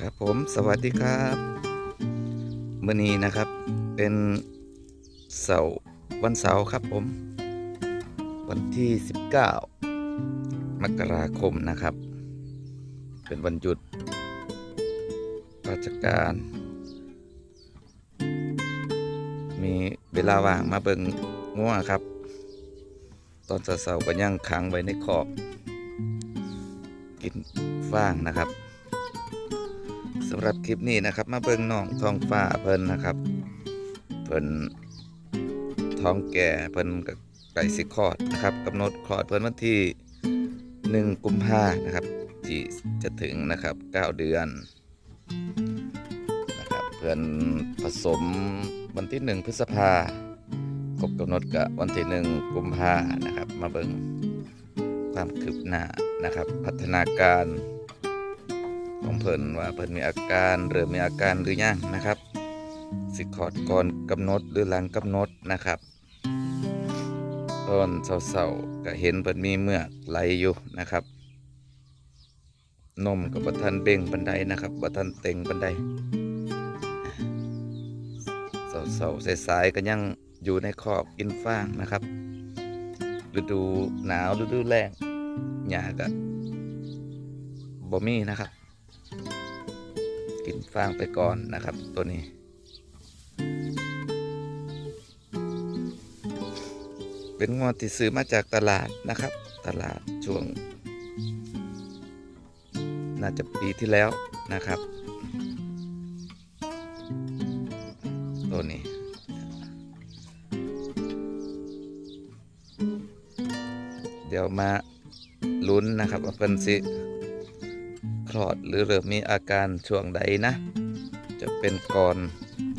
ครับผมสวัสดีครับมื่อนี้นะครับเป็นเสาร์วันเสาร์ครับผม วันที่ 19 มกราคมนะครับ เป็นวันหยุด ราชการ มีเวลาว่างมาเบิงง่วครับ ตอนเสาร์ก็ย่างขังไว้ในขอบ กินฟางนะครับสำหรับคลิปนี้นะครับ มาเบิ่งน้องท้องฟ้าเพิ่นนะครับ เพิ่นท้องแก่เพิ่นก็ไก่สิคลอดนะครับกำหนดคลอดเพิ่นวันที่ 1 กุมภานะครับที่จะถึงนะครับ 9 เดือนนะครับเพิ่นผสมวันที่ 1 พฤษภาครบกำหนดกับวันที่ 1 กุมภานะครับ มาเบิ่ง ความคืบหน้านะครับ พัฒนาการของเพิ่นว่าเพิ่นมีอาการเริ่มมีอาการหรือยังนะครับ สิคอดก่อนกำหนดหรือหลังกำหนดนะครับ ตอนเศร้าๆก็เห็นเพิ่นมีเมือกไหลอยู่นะครับ นมกับบัทันเบ่งบันไดนะครับบัทันเต็งบันไดเศร้าๆสายๆก็ยังอยู่ในคอกกินฟางนะครับฤดูหนาวฤดูแล้ง หญ้าก็บ่มีนะครับ กินฟางไปก่อนนะครับ ตัวนี้ เป็นงวดที่ซื้อมาจากตลาดนะครับ ตลาดช่วง น่าจะปีที่แล้วนะครับ ตัวนี้เดี๋ยวมา ลุ้นนะครับว่าเพิ่นสิคลอดหรือเริ่มมีอาการช่วงใดนะ จะเป็นก่อน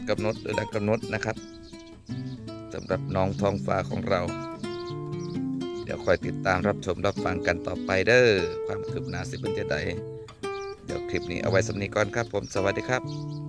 กำหนดหรือหลังกำหนดนะครับสำหรับน้องทองฟ้าของเรา เดี๋ยวคอยติดตามรับชมรับฟังกันต่อไปเด้อความคืบหน้าสิเป็นจะใดเดี๋ยวคลิปนี้เอาไว้สำนีก่อนครับผมสวัสดีครับ